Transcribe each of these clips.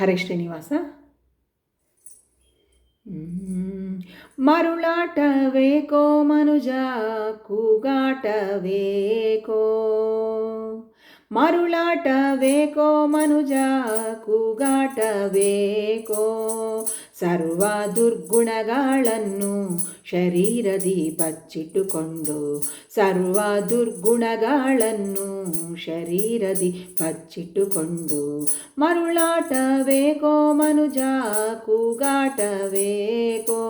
ಹರೇ ಶ್ರೀನಿವಾಸ. ಮರುಳಾಟವೇಕೋ ಮನುಜ ಕೂಗಾಟವೇಕೋ ಮರುಳಾಟವೇಕೋ ಮನುಜ ಕೂಗಾಟವೇಕೋ ಸರ್ವ ದುರ್ಗುಣಗಳನ್ನು ಶರೀರದಿ ಬಚ್ಚಿಟ್ಟುಕೊಂಡು ಸರ್ವ ದುರ್ಗುಣಗಳನ್ನು ಶರೀರದಿ ಬಚ್ಚಿಟ್ಟುಕೊಂಡು ಮರುಳಾಟವೇಕೋ ಮನುಜ ಕೂಗಾಟವೇಕೋ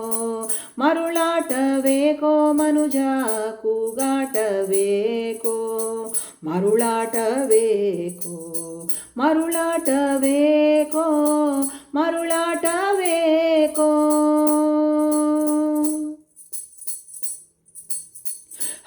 ಮರುಳಾಟವೇಕೋ ಮನುಜ ಕೂಗಾಟವೇಕೋ ಮರುಳಾಟವೇಕೋ ಮರುಳಾಟವೇಕೋ ಮರುಳಾಟವೇಕೋ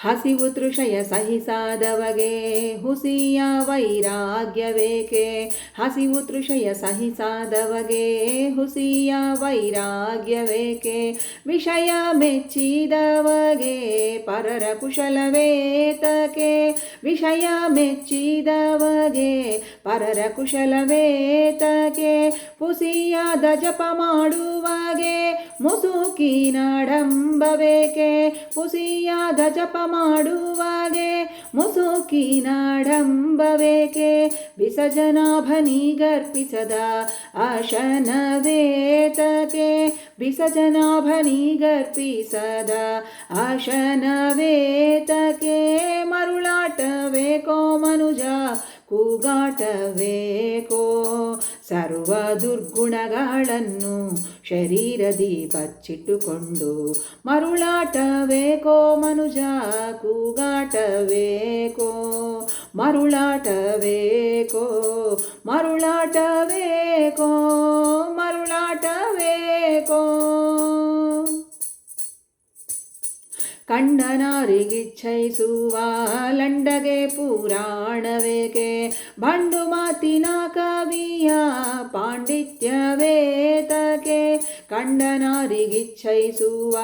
ಹಸಿವು ತೃಷಯ ಸಹಿಸಾದವಗೆ ಹುಸಿಯ ವೈರಾಗ್ಯವೇಕೆ? ಹಸಿವು ತೃಷಯ ಸಹಿಸಾದವಗೆ ಹುಸಿಯ ವೈರಾಗ್ಯವೇಕೆ? ವಿಷಯ ಮೆಚ್ಚಿದವಗೆ ಪರರ ಕುಶಲವೇತಕೆ, ವಿಷಯ ಮೆಚ್ಚಿದವಗೆ. ಪರರ ಕುಶಲವೇತಕೆ ಪುಸಿಯಾದ ಜಪ ಮಾಡುವಾಗೆ. ಮುಸುಕಿನಾಡಂಬಬೇಕೆ ಪುಸಿಯಾದ ಜಪ ಮಾಡುವಾಗೆ. ಮುಸುಕಿನಾಡಂಬಬೇಕೆ ಬಿಸಜನಾಭನಿಗರ್ಪಿಸದ ಆಶನವೇತಕೆ. ಮರಣವೇ ಮರುಳಾಟವೇ ಕೋ ಮನುಜ ಕೂಗಾಟವೇ ಕೋ ಸರ್ವ ದುರ್ಗುಣಗಳನ್ನು ಶರೀರದಿ ಬಚ್ಚಿಟ್ಟುಕೊಂಡು ಮರುಳಾಟವೇ ಕೋ ಮನುಜ ಕೂಗಾಟವೇ ಕೋ ಮರುಳಾಟವೇ ಕೋ ಮರುಳಾಟವೇ ಕೋ ಕಂಡನಾರಿಗಿಚ್ಛಯಿಸುವ ಲಂಡಗೆ ಪುರಾಣವೇಕೆ ಬಂಡು ಮಾತಿನ ಕವಿಯ ಪಾಂಡಿತ್ಯವೇತಕೆ ಕಂಡನಾರಿಗಿಚ್ಛಯಿಸುವ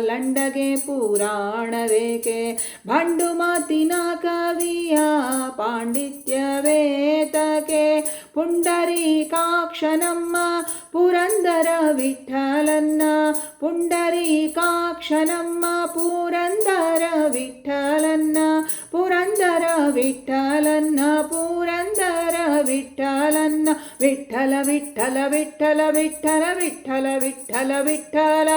ಲಂಡಗೆ ಪುರಾಣವೇಕೆ? ಬಂಡು ಮಾತಿನ ಕವಿಯ ಪಾಂಡಿತ್ಯವೇತಕೆ? ಪುಂಡರೀಕಾಕ್ಷನಮ್ಮ ಪುರಂದರ ವಿಠಲನ್ನ? ಪುಂಡರೀಕಾಕ್ಷನಮ್ಮ ಪುರಂದರ ವಿಠಲನ್ನ? ಪುರಂದರ ವಿಠಲನ್ನ? ಪುರಂದರ ವಿಠಲನ್ನ ವಿಠಲ ವಿಠಲ ವಿಠಲ ವಿಠಲ ವಿಠಲ ವಿಠಲ ವಿಠಲ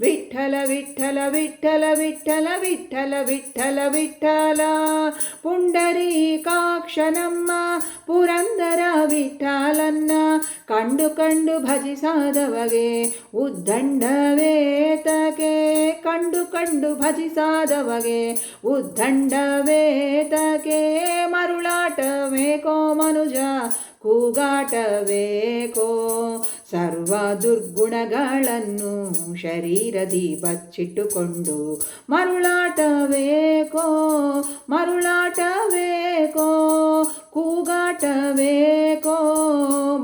ವಿಠಲ ವಿಠಲ ವಿಠಲ ವಿಠಲ ವಿಠಲ ವಿಠಲ ವಿಠಲ ಪುಂಡರೀಕಾಕ್ಷನಮ್ಮ ಪುರಂದರ ವಿಠಲನ್ನ ಕಂಡು ಕಂಡು ಭಜಿಸಾದವಗೆ, ಉದ್ದಂಡವೇತಕೆ ಕಂಡು ಕಂಡು ಭಜಿಸಾದವಗೆ, ಉದ್ದಂಡವೇತಕೆ ಮರುಳಾಟವೇಕೋ ಮನುಜ ಕೂಗಾಟವೇಕೋ ಸರ್ವ ದುರ್ಗುಣಗಳನ್ನು ಶರೀರದಿ ಬಚ್ಚಿಟ್ಟುಕೊಂಡು ಮರುಳಾಟವೇಕೋ ಮರುಳಾಟವೇಕೋ ಕೂಗಾಟವೇಕೋ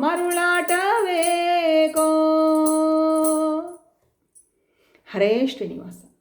ಮರುಳಾಟವೇಕೋ ಹರೇ ಶ್ರೀನಿವಾಸ.